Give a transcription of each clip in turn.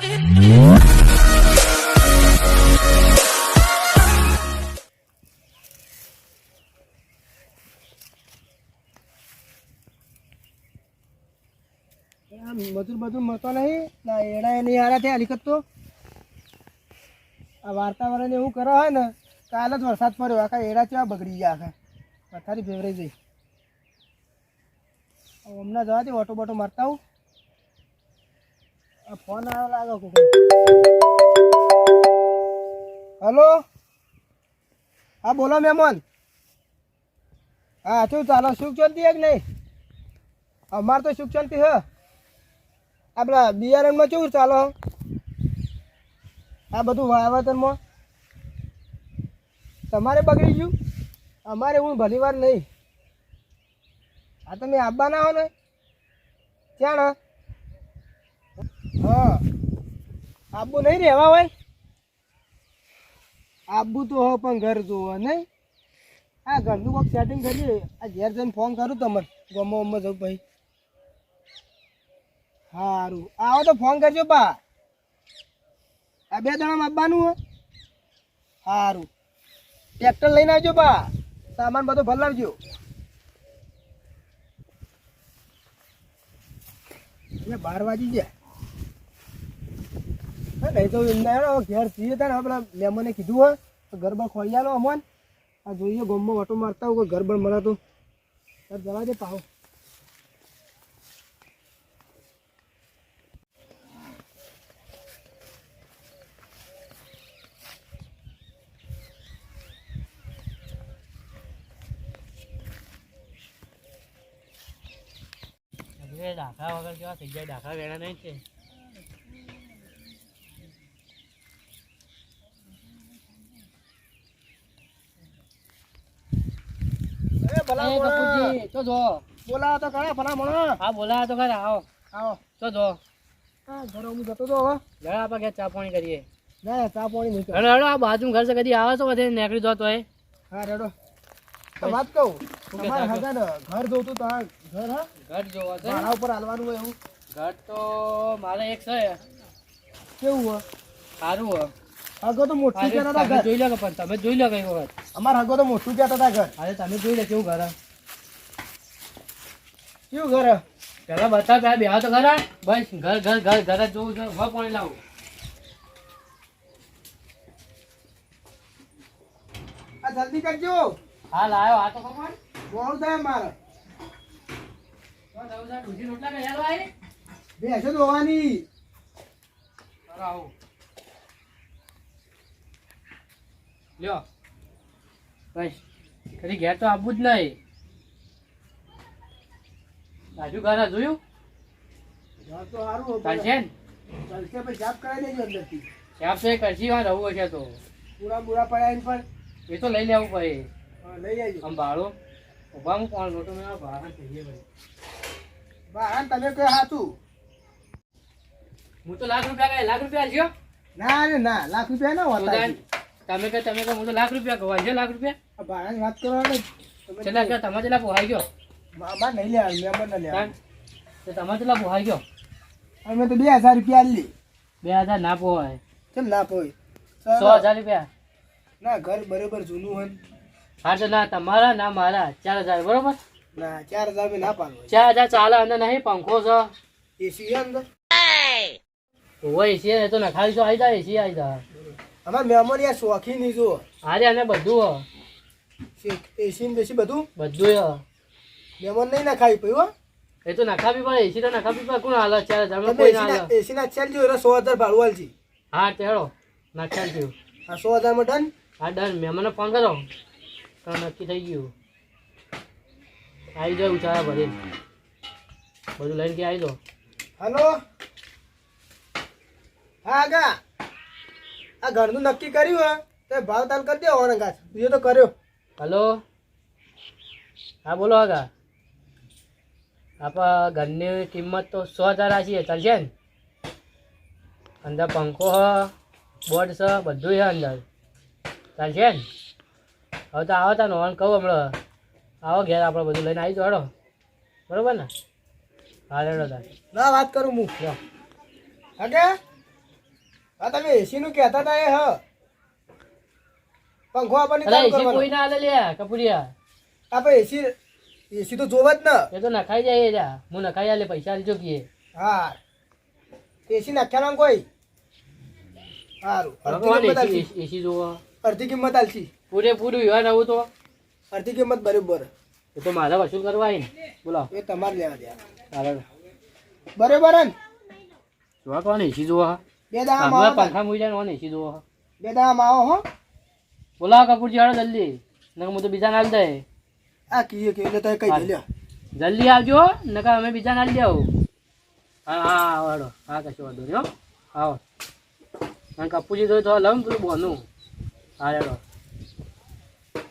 મજૂર બધું મળતો નહીં. ના, એડા એ નહીં હારા થયા હલીકત તો. આ વાર્તાવરણ એવું કરે હોય ને, કાલે જ વરસાદ પડ્યો, આખા એડા કેવા બગડી ગયા આખા પથારી ફેવરાઈ જઈ હમણાં જવાથી ઓટો બોટો મારતા આ ફોન આવ્યો લાગે હલો? હા, બોલો મહેમાન હા, શું ચાલો? સુખ શાંતિ એક નહીં? અમારે તો સુખ શાંતિ હ આપણા બિયારણમાં કેવું ચાલો? આ બધું વાવેતરમાં? તમારે બગડી ગયું? અમારે હું ભલી વાર નહીં. આ તમે આવવાના હો ને? ક્યાં આબુ નહીં રહેવા હોય? આબુ તો હો, પણ ઘર જોવો નહીં? હા, ઘરનું કોઈક સેટિંગ કરી આ ઘેર જઈને ફોન કરું તમને. ગમો ગમો જવું ભાઈ સારું આવો તો ફોન કરજો બા. આ બે જણા આપવાનું હે. સારું ટ્રેક્ટર લઈને આવજો બા. સામાન બધો ભલાવજો. બાર વાગી ગયા. નહીં તો એમના ઘેર જઈએ તાને આપણા મહેમાને કીધું હોય ગરબા ખોઈ આલો અમોન. આ જોઈએ ગોમમાં ઓટો મારતા હોય તો તાર જવા દે પાહો. ડાખા વગર કેવા થઈ જાય ડાખા વેણા નહીં છે. એ. કપૂરજી, ચો જો. બોલાવો તો ખરા ભલા મોણા હા બોલાવો તો ખરા આવો. આવો. તો જો. હા ઘરે હું જતો તો હવે. જરા આપણે ઘેર ચા પાણી કરીએ. ના ચા પાણી નહીં હેડો હેડો આ બાજુ ઘર છે કદી આવે તો બધે? નીકળી જતો હોય. હા રેડો. તો વાત કહું તમારે કહેતા ઘર જોતું તો ઘર હા? ઘર જોવા છે? ઉપર હાલવાનું હોય એવું. ઘર તો મારે એક છે. કેવું હોય? સારું હોય. હગો તો મોટું કહેતા હતા ઘર. જોઈ લે પણ તમે જોઈ લે કઈ વખત. અમાર હગો તો મોટું કહેતા હતા ઘર. અરે તમે જોઈ લે કેવું ઘર. કેવું ઘર? પેલા બતા પેલા બેહા તો ખરા બસ ઘર ઘર ઘર ઘર જોવું છે. હવે પાણી લાવું. આ જલ્દી કરજો. હા લાયો આ તો ખબર. કોણ થાય મારે રોટલા કઈ હેલો આવી ધોવાની આવું. લ્યો. બસ ખરી ઘેર તો આવવું જ નહીં. રાજુ ઘર જોયું? તો સારું ચાલશે ને? ચાલશે પછી જાપ કરાવી દેજો અંદરથી. સાહેબ તો કરશી વાત રહું હશે તો. પૂરા બુરા પડ્યા પણ એ તો લઈ લેવું પડે. લઈ આવજો. આમ ભાડું. ઊભા હું કોણ? લોટો મેં ભાડા થઈએ ભાઈ. બા તમે કયો હાથું હું તો લાખ રૂપિયા લાખ રૂપિયા આલજો ના ના લાખ રૂપિયા ના હોતા તમે કે તમે કે હું તો લાખ રૂપિયા કવાય છે લાખ રૂપિયા. ભાડાની વાત કરવાની છેલ્લા કે તમે છેલ્લા પોહાઈ ગયો? બાબા નહીં લે મહેમાન ના લે તો તમે છેલ્લા પોહાઈ ગયો? અમે તો બે હજાર રૂપિયા લી. બે હજાર ના પોહાય. કેમ ના પોહાય? સો હજાર રૂપિયા. ના ઘર બરોબર જૂનું હોય હા તો ના તમારા ના મારા. ચાર હજાર બરોબર? ના ચાર હજાર ના પાડવું ચાર હજાર ચાલે અને નહીં પંખો છે. એસી અંદર. હોય એસી તો નખાવી તો આવી જાય એસી આવી જાય. અમારે મહેમાન યાર શોખી નહીં જુઓ. હારે અને બધું એસી ને બેસી બધું? હે. બધું હે. મહેમાન નહીં નખાવી પયું હો. એ તો નખાવી પડે એસી તો નખાવી પડે. કોણ હાલ હજાર તમે કોઈ ના ના એસી ના ચાલ જો એટલે સો હજાર ભાડું આલજી હા તે હેડો નાખ્યા થયું આ સો હજારમાં ડન? હા ડન. મહેમાનને ફોન કરો. તો નક્કી થઈ ગયું. આવી જાવ ઉચારા ભરી બધું લઈને કે આવી દો હલો. હા આગા. આ ઘરનું નક્કી કર્યું હા. તો ભાવ તાલ કરી દો ઓરંગાત બીજો તો કર્યો. હલો? હા બોલો આગા આપણા ઘરની કિંમત તો સો હજાર આશી ચાલશે ને? અંદર પંખો હ બોર્ડ છે બધું છે અંદર. ચાલશે ને? હવે તો આવો તા નોન કહું હમણાં. આવો ઘેર આપણે બધું લઈને આવી જોડો બરોબર ને? હા રેડો તાર ના વાત કરું હું. આગા હા તમે એસી નું કહેતા હતા એ હ. પંખો આપણને અરે ચાલુ એસી કરવાનો. કોઈ ના આલે લ્યા કપુરિયા. આપણે એસી એસી તો જોવા જ ને. એ તો નખાઈ જાય જા હું નખાઈ આલે પૈસા આલજો કીએ હા. એસી નાખ્યા કોઈ? સારું. અડધી કિંમત એસી આલશી. એસી જોવો? અડધી કિંમત આલશી. પૂરેપૂરું યુવાન આવું તો? અડધી કિંમત બરોબર. એ તો મારે વસૂલ કરવા આવી ને. બોલો. એ તમારે લેવા દે બરોબર ને? જોવા કોણ એસી જોવા? બે હવે માવો પંખા મૂકી જાય ઓને સીધો. બે દાણા માવો હો. બોલાવો કપૂરજી હાડો જલ્દી. નકર હું તો બીજા નાલ દે. આ કીએ કે એટલે તમે કઈ દે જલ્દી આવજો નકર અમે બીજા નાલ દેવ. હા હા આવો હાડો હા કશો વાંધો નહીં હો. આવો. અને કપૂરજી તો તો લમ પેલું બોનું. હા હેડો.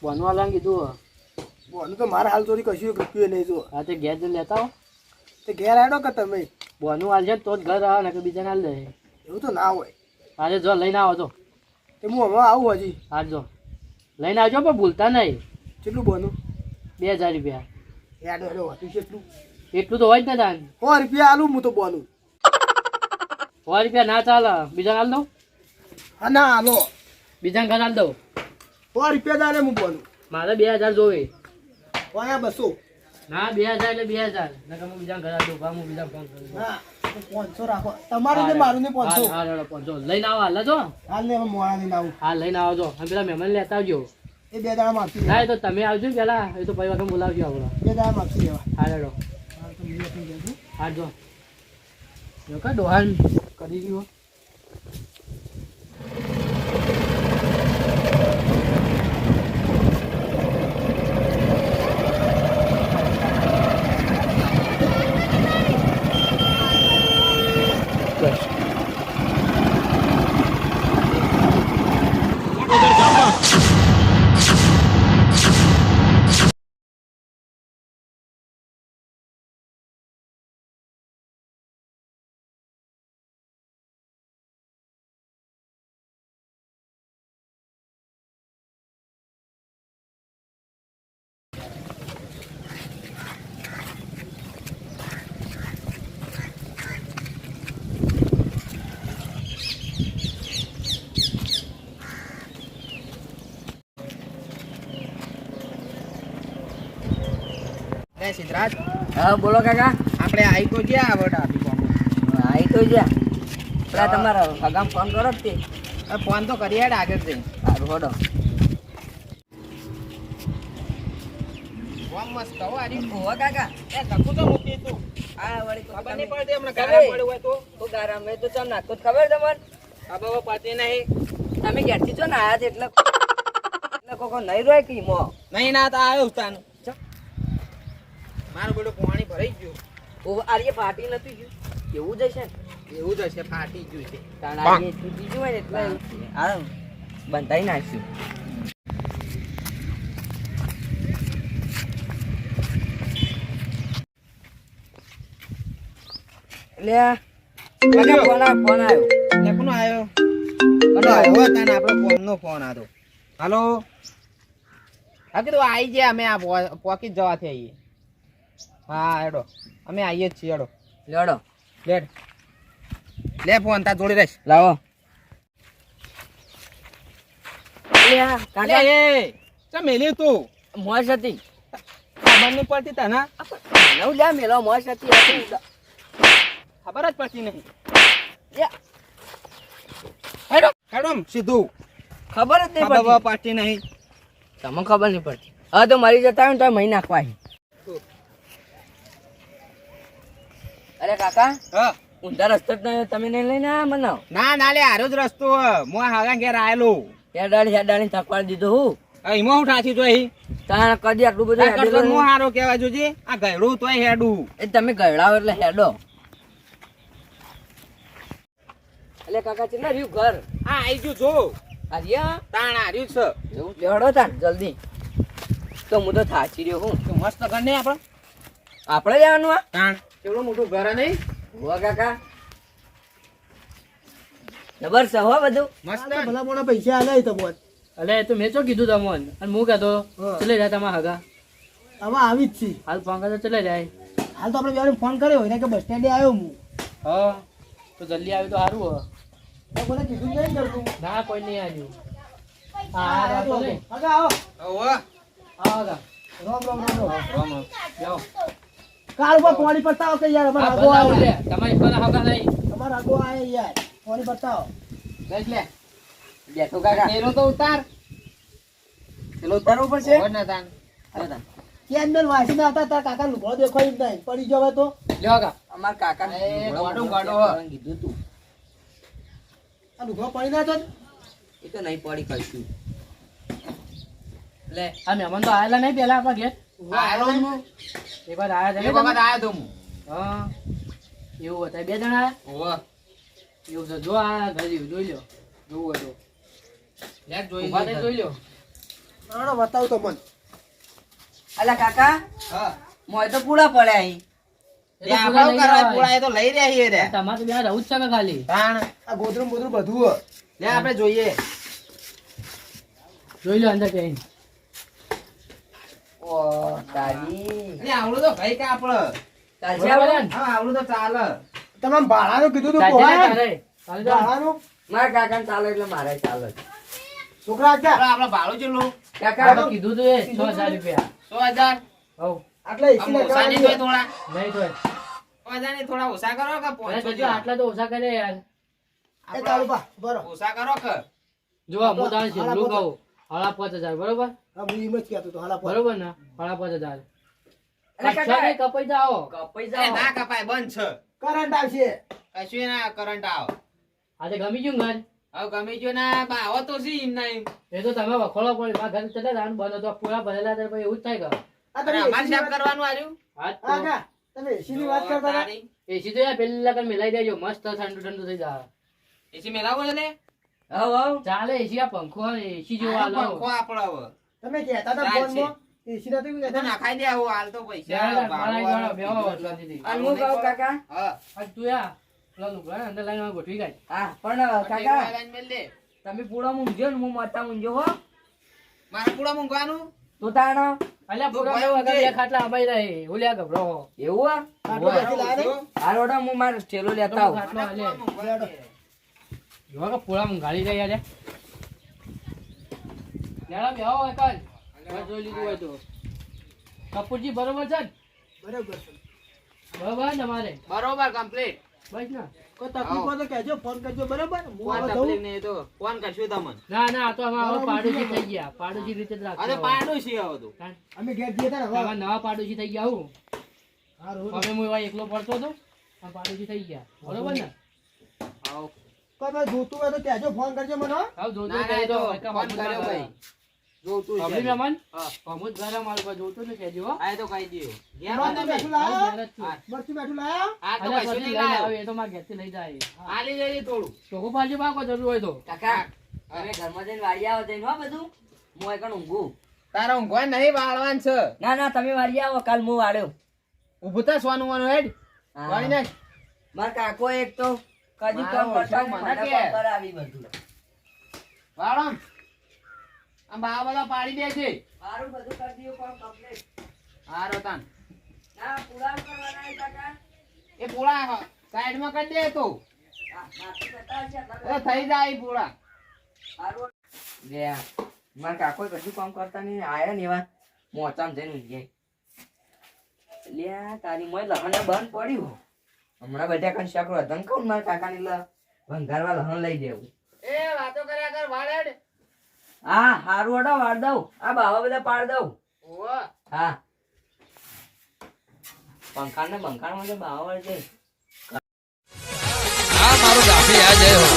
બોનું આલવાનું કીધું હો. બોનું તો મારા હાલ ચોરી કશું રૂપિયો નહીં જો. હા તે ઘેર લેતા હો. તે ઘેર આડો કે તમે? બોનું હાલ છે તો જ ઘર આવે કે બીજા નાલ દે. એવું તો ના હોય. આજે જો લઈને આવો તો તે હું હમણાં આવું હજી. હા જો. લઈને આવજો પણ ભૂલતા નહીં. કેટલું બનું? બે હજાર રૂપિયા. યાદ હેડો હતું કેટલું એટલું. તો હોય જ ને તાન. સો રૂપિયા આલું હું તો બોલું. સો રૂપિયા ના ચાલે બીજા હાલ દઉં? હા ના હાલો. બીજા ઘર હાલ દઉં? સો રૂપિયા દાને હું બોલું. મારે બે હજાર જોવે બસો. ના બે હજાર એટલે બે હજાર. નકર હું બીજા ઘર હાલ દઉં હું બીજા ફોન કરું ના પાંચસો રાખો. તમારું ને મારું ને પાંચસો. હા હા પાંચસો. લઈને આવો હાલ જો હાલ ને મોડા લઈને આવું. હા લઈને આવજો અને પેલા મહેમાન લેતા આવજો. એ બે દાડા ના એ તો તમે આવજો પેલા. એ તો પછી વખત બોલાવજો આપણો બે દાડા માગતી લેવા. હાલ તો મેં આપી દીધું. હા જો. જો ડોહાન કરી ગયો લે સિદ્ધરાજ? હા બોલો કાકા. આપણે આઈ તો ગયા આવડ આપી ફોન તો ગયા. પેલા તમારા હગામ ફોન કરો તે. ફોન તો કરી હેડ આગળ જઈ સારું હોડો ફોન મસ્ત હો આરી. ઓહો કાકા. એ કકુ તો મૂકી તું. આ વળી ખબર નહીં પડતી હમણાં ગારા. પડ્યું હોય તો. તો ગારા મેં તો ચમ નાખો ખબર તમને? બાબા પડતી નહીં. તમે ઘેરથી છો ને આયા છે એટલે કોકો નહીં રોય કે મો નહીં ના તો આવ્યો. મારું બેડું પાણી ભરાઈ ગયું. ઓ આર્ય ફાટી નથી ગયું? એવું જ હશે ને? એવું જ હશે ફાટી ગયું છે. કારણ આર્ય બીજું હોય ને એટલે આ બંધાઈ નાખ્યું. એટલે ફોન આ ફોન આવ્યો એટલે કોનો આવ્યો કોનો આવ્યો તાન આપણો ફોનનો ફોન હતો હાલો? હા કીધું આવી ગયા અમે આ પોકી જવાથી આવીએ હા હેડો. અમે આવીએ જ છીએ હેડો. લેડો લેડ લે ફોન તા જોડી રહીશ. લાવો. કાકા. એ ચા મેલ્યું તું? મોજ હતી. ખબર નહીં પડતી તને નવ મેલો મોજ હતી. ખબર જ પડતી નહીં. હેડો. હેડો સીધું. ખબર જ નહીં પડતી. પડતી નહીં. તમને ખબર નહીં પડતી. હવે તો મરી જતા હોય ને તો મહી નાખવા અરે કાકા હા. ઊંધા રસ્તો જ તમે નહીં લઈને આ મને? ના ના લે આરો જ રસ્તો હું હાગા ઘેર આયેલો. હેડાડી હેડાડી થકવાડી દીધું હું. એમાં હું ઠાસી જોઈ તાણ કદી આટલું બધું હેડેલું મો હારો કહેવા જોજે આ ગયડું તોય હેડું. એ તમે ગયડાવ એટલે હેડો. એટલે કાકા ચેટલા રહ્યું ઘર? હા આવી ગયું જો. આર્યા તાણ આર્યું છે. એવું લેવડો તાન જલ્દી. તો હું તો થાચી રહ્યો હું. મસ્ત ઘર નહીં આપણે આપણે જવાનું આ તાણ. કેવડું મોટું ઘર નહીં? હોવા કાકા. જબર છે હો બધું. મસ્ત ભલા મોડા પૈસા આલે તો બોલ અલે તો મેં ચો કીધું તમને? અને હું કહેતો ચલે જાય તમારા હગા. હવે આવી જ છી. હાલ ફોન કરતો ચલે જાય. હાલ તો આપણે બેને ફોન કર્યો એને કે બસ સ્ટેન્ડે આવ્યો હું. હા તો જલ્દી આવી તો સારું હો. તો કોને કીધું નહીં કરતું ના કોઈ નહીં આવ્યું. હા હા તો નહીં આગા આવો. આવો. હા રામ રામ રામ રામ. રામ રામ. જાઓ. કાલ ઉપર પાણી પડતાવો કે યાર અમાર આગો આવે. લે તમારી પર હગા નહીં. અમાર આગો આવે યાર પાણી પડતાવો લઈ લે. બેઠો કાકા. એનો તો ઉતાર. પેલો ઉતારવું પડશે? ઓર ના તાન. કેમ વાસી ના હતા તાર કાકા લુગડો દેખો જ નહીં. પડી જવે તો. લ્યો કા અમાર કાકા. ગોડું ગોડું કીધું તું. આ લુગડો પડી ના તો એ તો નહીં પડી કઈશું લે આ મહેમાન તો આયેલા નહીં પેલા આપણા ઘેર. બે જણા એવું છે જો આ ઘરે જોઈ લો જોવું જોઈ લે. બતાવ તો મન. અલા કાકા હા. મોય તો પૂળા પડ્યા અહીં. એ પૂરા લઈ કરવા જવાય. પૂળા એ તો લઈ રહ્યા છીએ રે. તમારે તો બે રહું છે કે ખાલી. તાણ. આ બધું લે આપણે જોઈએ. જોઈ લો અંદર કઈ ઓ તારી. લે આવડું તો ભાઈ કે આપણે ચાલશે બરોબર? હા આવડું તો ચાલે. તમામ ભાડાનું કીધું તું. તારે? ચાલે ભાડાનું? મારા કાકાને ચાલે એટલે મારે ચાલે. છોકરા આપણે ક્યાં ભાડું કાકા કીધું તું એ છ હજાર રૂપિયા. છ હજાર? હઉ આટલે આમ એસી નહીં થોડા? નહીં તો સો હજાર નહીં થોડા ઓછા કરો કે? આટલા તો ઓછા કરે યાર. એ ચાલુ પા બરો. ઓછા કરો કે? જો હું તારે છેલ્લું કહું. સાડા પાંચ હજાર બરોબર? હા હું એમ જ કહેતો હતો હાલા બરોબર ને? સાડા પાંચ હજાર. કપાઈ જાઓ. કપાઈ જાઓ. ના કપાય બંધ છે. કરંટ આવશે. કશું ના કરંટ આવ. આજે ગમી ગયું ઘર? હવે ગમી ગયો ના બા તો સી એમ ના એમ. એ તો તમે વખોડો પડે મારા ઘરે ચલે રાન બંધ હતો પૂરા ભરેલા હતા પછી એવું જ થાય અમારે સાફ કરવાનું હા તમે એસી ની વાત કરતા એસી તો યાર પેલા કઈ મિલાઈ દેજો મસ્ત ઠંડુ ઠંડુ થઈ જાય. એસી મેલાવો છે લે હવ ચાલે એસી આ પંખો એસી જેવો હાલો પંખો આપણો હવે. તમે કહેતા હતા ચાલશે. ફોનમાં? એસી નથી એ તો કહેતા નાખાઈ દે આવો હાલ તો પૈસા મારા કીધું શાંતિથી. અને હું. કહું કાકા? હા. આજ તું યા. પેલા લુગડા અંદર લાઈન ગોઠવી ગઈ હા પણ કાકા લાઈન મેલ દે. તમે પૂળા મૂંઝ્યો ને હું માતા મૂંઝ્યો હો. મારા પૂરા મૂંઘવાનું તું તાણ અલ્યા તો પૂરા ભાઈ વગર બે ખાટલા અમાઈ રહે. ઓલ્યા ગભરો. એવું આ હું મારો ઠેલો લેતા આવું. ખાટલો હાલે. પૂરા મૂંઘવાનું છે. જોવા કે પૂરા ગાડી રહી યાર લેડા બેહો એકલ મેં જોઈ લીધું હોય તો. કપૂરજી બરોબર છે ને? બરાબર છે. બરોબર ને તમારે બરોબર કમ્પ્લીટ બસ ને. કોઈ તકલીફ તો કહેજો ફોન કરજો બરાબર? હું તકલીફ. નહીં તો ફોન કરશું તમને. ના ના આ તો હવે પાડોશી થઈ ગયા. પાડોશી રીતે જ અરે રાખજો પાડું છે હવે તો. અમે ઘેર જઈએ તા ને હવે. હવે. નવા પાડોશી થઈ ગયા હું. હવે હું એવા એકલો પડતો હતો પાડોશી થઈ ગયા. બરોબર ને? આવો. કોઈ ભાઈ જોતું હોય તો કહેજો ફોન કરજો મને હો. હવે જોતો ના, ના, કહી એ દો તો એકા ફોન કર્યો ભાઈ. જોતું છે. પબ્લિક રમણ ઘરે મારું કોઈ જોતું ને કહેજો આ તો કહી દ્યો. ઘેર મરચું બેઠું નહીં. લાયા? ઘરે જ છું. હા. મરચું બેઠું લાયા? આ તો કશું નહીં લાયો. એ તો મારા ઘરેથી લઈ જાય હા. આલી જઈએ થોડું ચોખ્ખું પાડજો બા, જરૂર હોય તો કાકા તમે ઘરમાં જઈને વાડી આવો જઈને હો બધું હું એકણ ઊંઘું તારા ઊંઘવા નહીં વાળવાન છે ના ના તમે વાળી આવો કાલ હું વાળ્યો ઊભું થા સોનું વાનું હેડ. વાળી નાખ. મારા કાકો એક તો કદી કામ કરતા મને કે. કરાવી બધું વાળમ આમ. બા બધા પાડી દે છે મારું બધું કરી દીધું પણ કમ્પ્લીટ હારો તાન ના પૂરા કરવાના કાકા એ પૂળા સાઈડમાં કરી દે તો હા, થઈ જાય હારું. લે. મારા કાકો કશું કામ કરતા નહીં આયા ને એવા મોચામાં જઈને. લે તારી મોય લહણે બંધ પડ્યું હમણાં બેઠા કાન શકરો ધન કોણ માર કાકા ની લ ભંગારવા લહણ લઈ દેવું. એ વાતો કર્યા કર વાળડ હા હારું અડો વાળ દઉં. આ બાવા બધા પાડ દઉં. ઓ હા. પંખાણ ને બંખાણમાં તો બાવા વાળ છે. હા મારો ગાફી આ જય હો.